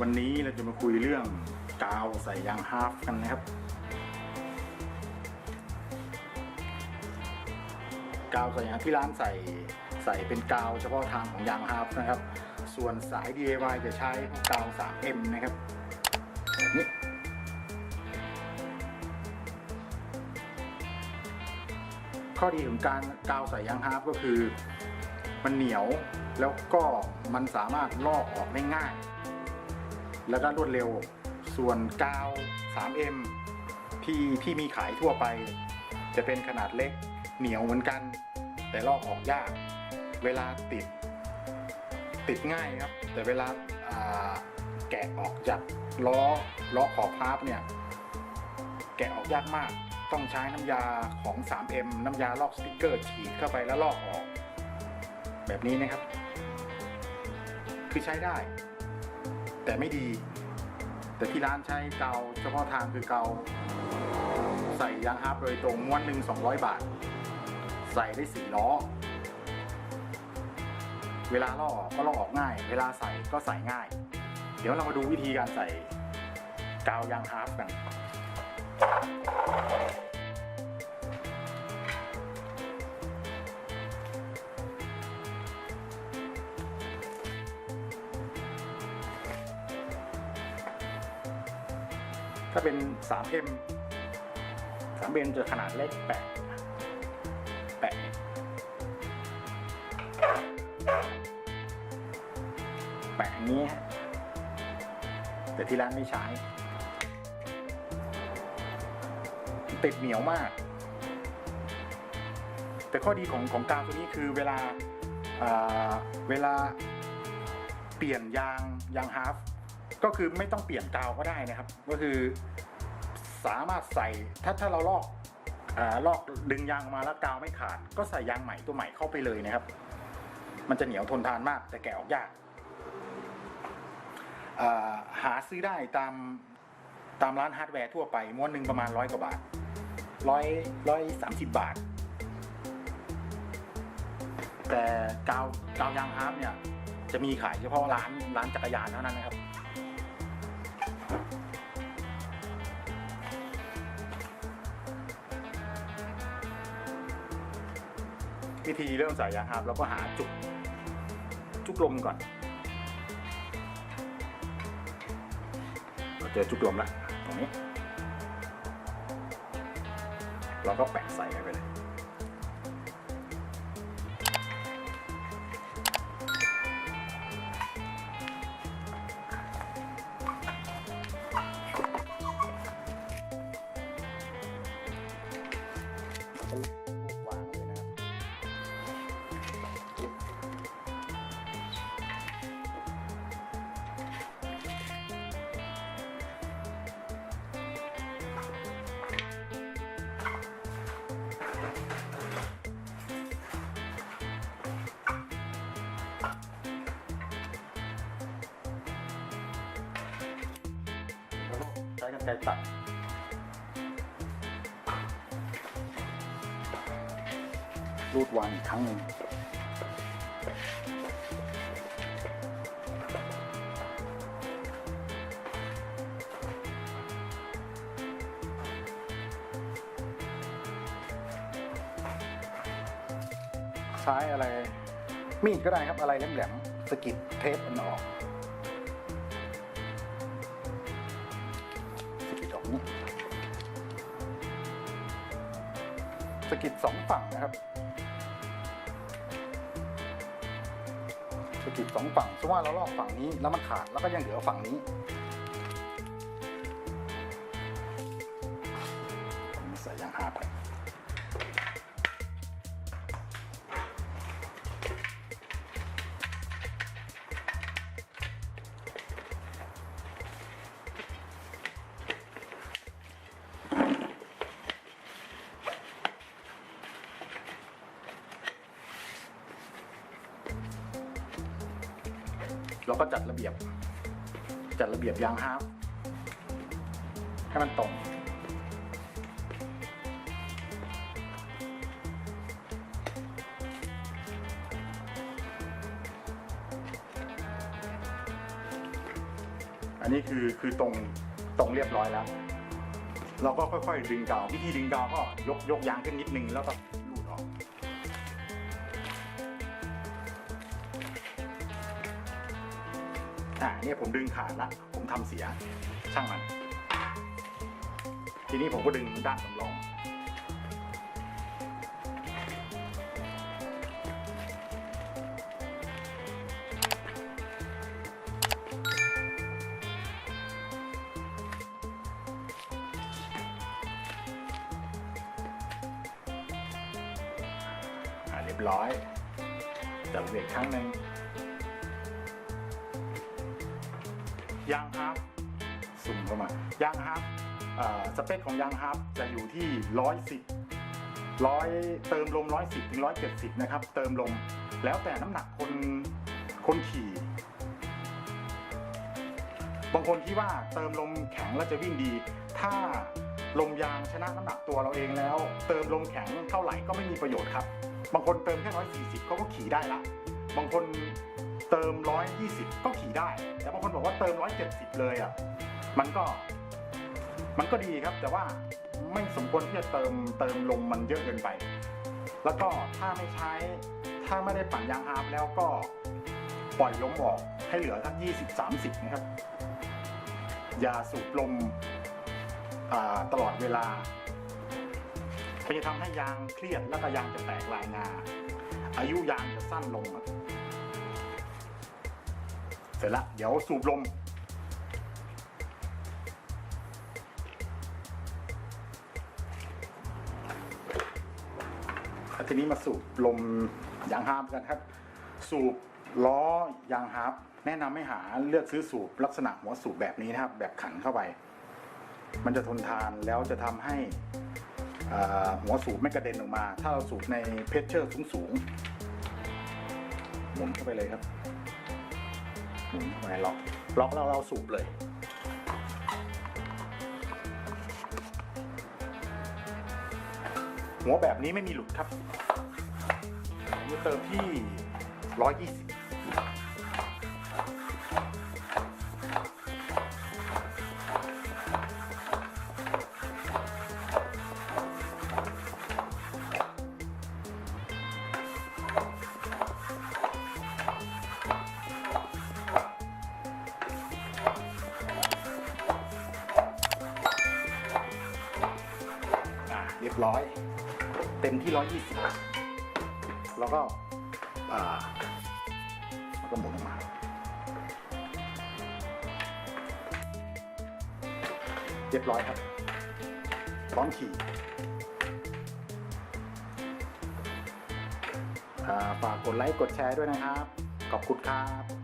วันนี้เราจะมาคุยเรื่องกาวใส่ยางฮาร์ฟกันนะครับ กาวใส่ยางที่ร้านใส่ใส่เป็นกาวเฉพาะทางของยางฮาร์ฟนะครับ ส่วนสาย DIY จะใช้กกาว 3M นะครับแบบนี้ข้อดีของการกาวใส่ยางฮาร์ฟก็คือ มันเหนียวแล้วก็มันสามารถลอกออกได้ง่าย แล้วก็รวดเร็ว ส่วนกาว 3M ที่ที่มีขายทั่วไป จะเป็นขนาดเล็กเหนียวเหมือนกัน แต่ลอกออกยาก เวลาติด ติดง่ายครับ แต่เวลาาแกะออกจากล้อล้อขอบพาร์ฟเนี่ย แกะออกยากมาก ต้องใช้น้ำยาของ 3M น้ำยาลอกสติกเกอร์ฉีดเข้าไปแล้วลอกออก แบบนี้นะครับ คือใช้ได้ แต่ไม่ดี แต่ที่ร้านใช้เกาเฉพาะทางคือเกาใส่ยางฮาร์ปโดยตรงม้วนหนึ่ง200 บาท ใส่ได้สี่ล้อ เวลาลอกกก็ลอกออกง่าย เวลาใส่ก็ใส่ง่าย เดี๋ยวเรามาดูวิธีการใส่กาวยางฮาร์ปกัน ถ้าเป็น 3M 3M จะขนาดเล็กแปะแปะแปะอย่างนี้ แต่ที่ร้านไม่ใช้ ติดเหนียวมาก แต่ข้อดีของของกาวตัวนี้คือเวลาอ่าเวลาเปลี่ยนยางยางฮาร์ฟ ก็คือไม่ต้องเปลี่ยนกาวก็ได้นะครับ ก็คือสามารถใส่ถ้าถ้าเราลอกอลอกดึงยางออกมาแล้วกาวไม่ขาด ก็ใส่ยางใหม่ตัวใหม่เข้าไปเลยนะครับ มันจะเหนียวทนทานมาก แต่แกะออกยากาหาซื้อได้ตามตามร้านฮาร์ดแวร์ทั่วไปม้วนหนึ่งประมาณร้อยกว่าบาทร้อยร้อยสามสิบบาท แต่กาวกาวยางฮาร์ฟเนี่ยจะมีขายเฉพาะร้านร้านจักรยานเท่านั้นนะครับ วิธีเริ่มใส่ยางครับเราก็หาจุกจุกลมก่อน เราเจอจุกลมแล้วตรงนี้ เราก็แปะใส่ไปเลย แล้วก็ใช้กันไกรตัดรูดวางอีกครั้งหนึ่งใช้อะไร มีดก็ได้ครับอะไรแหลมๆสกิดเทปมันออก สกิดสองฝั่งนะครับสกิดสองฝั่งสมมติว่าเราลอกฝั่งนี้แล้วมันขาดแล้วก็ยังเหลือฝั่งนี้ เราก็จัดระเบียบ จัดระเบียบยางฮาร์ฟให้มันตรงอันนี้คือคือตรงตรงเรียบร้อยแล้ว เราก็ค่อยๆดึงกาว วิธีดึงกาวก็ยกยกยางขึ้นนิดนึงแล้วก็ อ่าเนี่ยผมดึงขาดละผมทำเสีย ช่างมัน ทีนี้ผมก็ดึงด้านสำรองอ่าเรียบร้อยจับเบรกครั้งหนึ่ง ยางฮาร์ฟสุ่มเข้ามายางฮาร์ฟอ่าสเปคของยางฮาร์ฟจะอยู่ที่ 110ร้อยเติมลม 110ถึง170 นะครับ เติมลมแล้วแต่น้ำหนักคนคนขี่ บางคนคิดว่าเติมลมแข็งแล้วจะวิ่งดี ถ้าลมยางชนะน้ำหนักตัวเราเองแล้ว เติมลมแข็งเท่าไหร่ก็ไม่มีประโยชน์ครับ บางคนเติมแค่ร้อยสี่สิบเขาก็ขี่ได้ละ บางคน เติมร้อยยี่สิบก็ขี่ได้ แต่บางคนบอกว่าเติมร้อยเจ็ดสิบเลยอะ มันก็ มันก็ดีครับ แต่ว่าไม่สมควรที่จะเติมเติมลมมันเยอะเกินไป แล้วก็ถ้าไม่ใช้ ถ้าไม่ได้ปั่นยางฮาร์ฟแล้วก็ปล่อยลมออกให้เหลือสักยี่สิบสามสิบนะครับ อย่าสูบลมตลอดเวลามันจะทำให้ยางเครียดแล้วก็ยางจะแตกลายงา อายุยางจะสั้นลงครับ เสร็จละเดี๋ยวสูบลม ทีนี้มาสูบลมยางฮาร์ปกันครับ สูบล้อยางฮาร์ปแนะนำให้หาเลือกซื้อสูบลักษณะหัวสูบแบบนี้นะครับ แบบขันเข้าไป มันจะทนทานแล้วจะทำให้หัวสูบไม่กระเด็นออกมา ถ้าเราสูบในเพชเชอร์สูงสูงๆหมุนเข้าไปเลยครับ หมุนเข้าล็อกล็อกแล้วเราสูบเลย หัวแบบนี้ไม่มีหลุดครับนี่เติมที่ 120 เรียบร้อย เต็มที่120แล้วก็แล้วก็หมุนออกมาเรียบร้อยครับพร้อมขี่ฝากกดไลค์กดแชร์ด้วยนะครับ ขอบคุณครับ